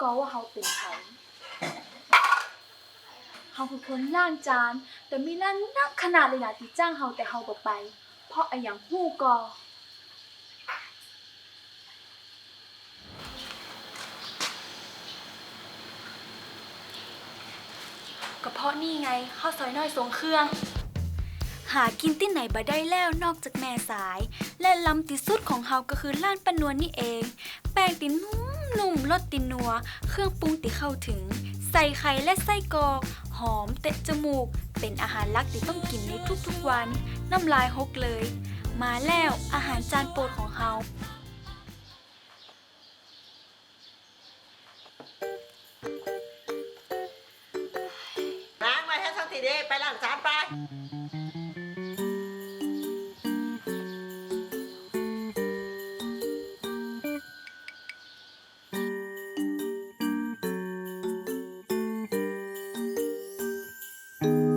ก็ว่าเฮาเป็นไผเฮาคือคนล้างจาน แต่มีร้านนักขนาดเลยนะที่จ้างเฮาแต่เฮาบ่ไป เพราะอะหยังฮู้ก็ก็เพราะนี่ไงข้าวซอยน้อยทรงเครื่อง หากินที่ไหนบ่ได้แล้วนอกจากแม่สาย และลำติสุดของเฮาก็คือล้านปานวลนี่เอง แป้งตินุ่ม นุ่มรสตินัว เครื่องปรุงติเข้าถึง ใส่ไข่และไส้กรอกหอมเตะจมูก เป็นอาหารลักที่ต้องกินในทุกๆวัน น้ำลายหกเลย มาแล้วอาหารจานโปรดของเฮาล้างไว้ให้สักทีดีไปล้างจานไป อ